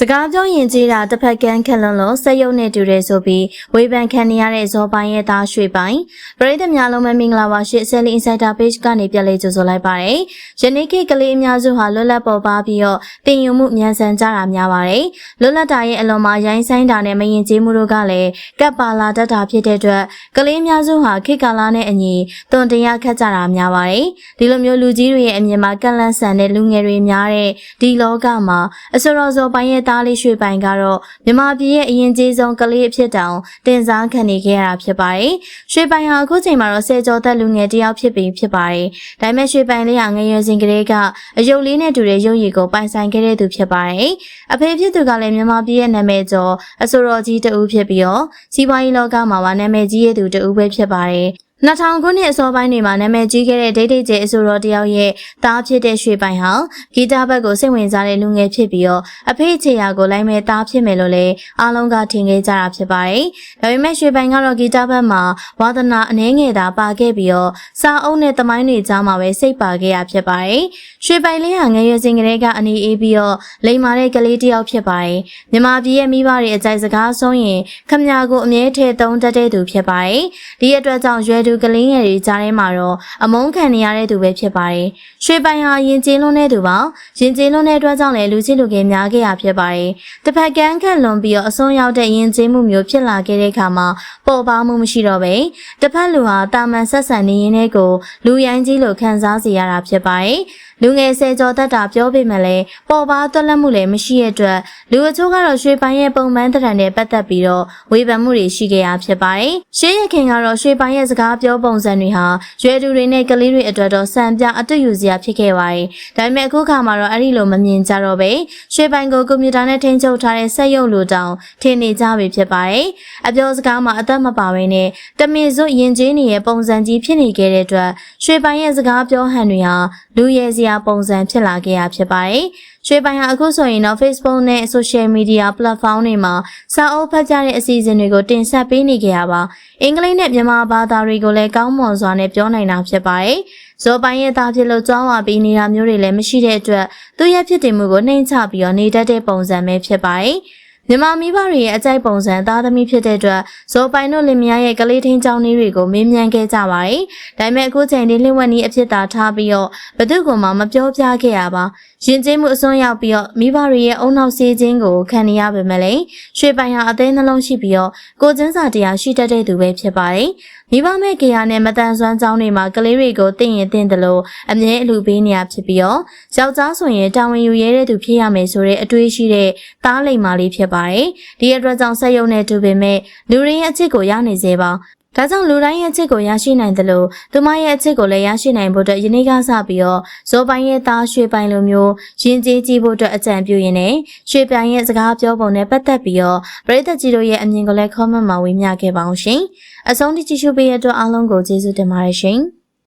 စကားပြောရင်ကြီးတာတစ်ဖက်ကန်းခက်လွန်လို့စက်ရုပ်နဲ့တူတယ်ဆိုပြီးဝေဖန်ခံနေရတဲ့ဇော်ပိုင်းရဲ့သားရွှေပိုင်းပရိသတ်များလုံးမမင်္ဂလာပါရှစ်ဆယ်လီ Insider Page ကနေပြလေးကြိုဆိုလိုက်ပါတယ်။ယနေ့ခေတ်ကလေးအများစုဟာလွတ်လပ်ပေါ်ပါပြီးတော့တင်ယူမှုမြန်ဆန်ကြတာများပါတယ်။လွတ်လပ်တာရဲ့အလွန်မှာရိုင်းဆိုင်တာနဲ့မရင်ကျေးမှုတို့ကလည်းကပ်ပါလာတတ်တာဖြစ်တဲ့အတွက်ကလေးအများစုဟာခေတ်ကာလနဲ့အညီတွန်တရားခတ်ကြတာများပါတယ်။ဒီလိုမျိုးလူကြီးတွေရဲ့အမြင်မှာကန့်လန့်ဆန်တဲ့လူငယ်တွေများတဲ့ဒီလောကမှာအစောစောဇော်ပိုင်းရဲ့သားလေးရွှေပိုင်ကတော့မြန်မာပြည်ရဲ့အရင်ကြီးဆုံးကလေးအဖြစ်တောင်တင်စားခံနေခဲ့ရတာဖြစ်ပါတယ်။ရွှေပိုင်ဟာအခုချိန်မှာတော့ဆယ်ကျော်သက်လူငယ်တစ်ယောက်ဖြစ်ပြီးဖြစ်ပါတယ်။ဒါပေမဲ့ရွှေပိုင်လေးဟာငယ်ရွယ်စဉ်ကလေးကအယုတ်လေးနဲ့တူတဲ့ရုပ်ရည်ကိုပိုင်ဆိုင်ခဲ့တဲ့သူဖြစ်ပါတယ်။အဖေဖြစ်သူကလည်းမြန်မာပြည်ရဲ့နာမည်ကျော်အဆိုတော်ကြီးတဦးဖြစ်ပြီးတော့စီးပွားရေးလောကမှာပါနာမည်ကြီးရဲ့သူတဦးပဲဖြစ်ပါတယ်။ 2000ခုနှစ်အစောပိုင်းတွေမှာနာမည်ကြီးခဲ့တဲ့ဒိတ်ဒိတ်ကျဲအဆိုတော်တယောက်ရဲ့သားဖြစ်တဲ့ရွှေပိုင်ဟာဂီတဘက်ကိုစိတ်ဝင်စားတဲ့လူငယ်ဖြစ်ပြီးတော့အဖေချေရာကိုလိုက်မဲ့သားဖြစ်မယ်လို့လည်းအားလုံးကထင်ခဲ့ကြတာဖြစ်ပါတယ်။ဒါပေမဲ့ရွှေပိုင်ကတော့ဂီတဘက်မှာဝါသနာအနှဲငယ်သာပါခဲ့ပြီးတော့စာအုပ်နဲ့သမိုင်းတွေကြားမှာပဲစိတ်ပါခဲ့ရဖြစ်ပါတယ်။ရွှေပိုင်လေးဟာငယ်ရွယ်စဉ်ကတည်းကအနေအေးပြီးတော့လိမ်မာတဲ့ကလေးတစ်ယောက်ဖြစ်ပါတယ်။မြမပြည်ရဲ့မိဘတွေအကြိုက်စကားဆုံးရင်ခမညာကိုအမြဲထည့်သုံးတတ်တဲ့သူဖြစ်ပါတယ်။ဒီအတွက်ကြောင့်ရွယ်သူကလေးငယ်တွေကြားထဲမှာတော့အမုန်းခံနေရတဲ့သူပဲဖြစ်ပါတယ်။ရွှေပိုင်ဟာရင်ကျေးလွန်းတဲ့သူပါ။ရင်ကျေးလွန်းတဲ့အတွက်ကြောင့်လည်းလူချင်းလူငယ်များခဲ့ရဖြစ်ပါတယ်။တစ်ဖက်ကန်းခန့်လွန်ပြီးတော့အဆုံးရောက်တဲ့ရင်ကျေးမှုမျိုးဖြစ်လာခဲ့တဲ့အခါမှာပေါ်ပါမှုမရှိတော့ပဲ။တစ်ဖက်လူဟာတာမန်ဆက်ဆံနေရင်းနဲ့ကိုလူရိုင်းကြီးလိုခံစားစေရတာဖြစ်ပါတယ်။လူငယ်ဆယ်ကျော်သက်တာပြောပေမဲ့လည်းပေါ်ပါသွက်လက်မှုလည်းမရှိတဲ့အတွက်လူအချို့ကတော့ရွှေပိုင်းရဲ့ပုံမှန်တရံနဲ့ပတ်သက်ပြီးတော့ဝေဖန်မှုတွေရှိခဲ့ရဖြစ်ပါတယ်။ရှေးရခင်ကတော့ရွှေပိုင်းရဲ့စကားပြောပုံစံတွေဟာရွယ်သူတွေနဲ့ကလေးတွေအတွက်တော့စံပြအတူယူစရာဖြစ်ခဲ့ပါတယ်။ဒါပေမဲ့အခုခါမှာတော့အဲ့ဒီလိုမမြင်ကြတော့ပဲရွှေပိုင်းကိုကွန်ပျူတာနဲ့ထိန်းချုပ်ထားတဲ့စက်ရုပ်လိုတောင်ထင်နေကြပြီဖြစ်ပါတယ်။အပြောစကားမှာအသက်မပါဘဲနဲ့တမင်စွရင်ကျေးနေတဲ့ပုံစံကြီးဖြစ်နေခဲ့တဲ့အတွက်ရွှေပိုင်းရဲ့စကားပြောဟန်တွေဟာလူရဲစရာပုံစံဖြစ်လာခဲ့ရဖြစ်ပါတယ်။ရွှေပိုင်ဟာအခုဆိုရင်တော့ Facebook နဲ့ Social Media Platform တွေမှာစာအုပ်ဖတ်ကြတဲ့အစီအစဉ်တွေကိုတင်ဆက်ပေးနေကြရပါ။အင်္ဂလိပ်နဲ့မြန်မာဘာသာတွေကိုလည်းကောင်းမွန်စွာနဲ့ပြောနိုင်တာဖြစ်ပါတယ်။ဇော်ပိုင်ရဲ့သားဖြစ်လို့ကြောင်းဝပြီးနေတာမျိုးတွေလည်းမရှိတဲ့အတွက်သူ့ရဲ့ဖြစ်တည်မှုကိုနှိမ်ချပြီးတော့နေတတ်တဲ့ပုံစံပဲဖြစ်ပါတယ်။ မြန်မာမိဘတွေရဲ့အကြိုက်ပုံစံသားသမီးဖြစ်တဲ့အတွက်ဇော်ပိုင်တို့လင်မယားရဲ့ကလေးထင်းချောင်းလေးတွေကိုမေးမြန်းခဲ့ကြပါတယ်။ဒါပေမဲ့အခုချိန်ဒီလင်းဝက်နီးအဖြစ်သာထားပြီးတော့ဘသူကမှမပြောပြခဲ့ရပါ။ရင်ကျေးမှုအစွန်းရောက်ပြီးတော့မိဘတွေရဲ့အုံနောက်စေးခြင်းကိုခံနေရပေမဲ့လည်းရွှေပိုင်ဟာအသေးနှလုံးရှိပြီးတော့ကိုကျင်းစာတရားရှိတတ်တဲ့သူပဲဖြစ်ပါတယ်။ မိဘမဲ့ကေယာနဲ့မတန်ဆွမ်းကြောင်းတွေမှာကလေးတွေကိုတင့်ရင်တင့်တယ်လို့အမြဲအလူပေးနေရဖြစ်ပြီးတော့ယောက်ျားဆိုရင်တာဝန်ယူရဲတဲ့သူဖြစ်ရမယ်ဆိုတဲ့အတွေးရှိတဲ့သားလိမ်မာလေးဖြစ်ပါတယ်။ဒီအတွက်ကြောင့်ဆက်ယုံနေတူပေမဲ့လူရင်းရဲ့အချစ်ကိုရနေစေပါ ဒါကြောင့်လူတိုင်းရဲ့အချစ်ကိုရရှိနိုင်တယ်လို့သူမရဲ့အချစ်ကိုလည်းရရှိနိုင်ဖို့အတွက်ယနေ့ကစပြီးတော့ဇောပိုင်းရဲ့သားရွှေပိုင်လိုမျိုးရင်ကျေးကြည့်ဖို့အတွက်အကြံပြုရင်းနဲ့ရွှေပိုင်ရဲ့စကားပြောပုံနဲ့ပတ်သက်ပြီးတော့ပရိသတ်ကြီးတို့ရဲ့အမြင်ကိုလည်း comment မှာဝေမျှခဲ့ပါအောင်ရှင်။အဆုံးထိကြည့်ရှုပေးရတဲ့အတွက်အားလုံးကိုကျေးဇူးတင်ပါတယ်ရှင်။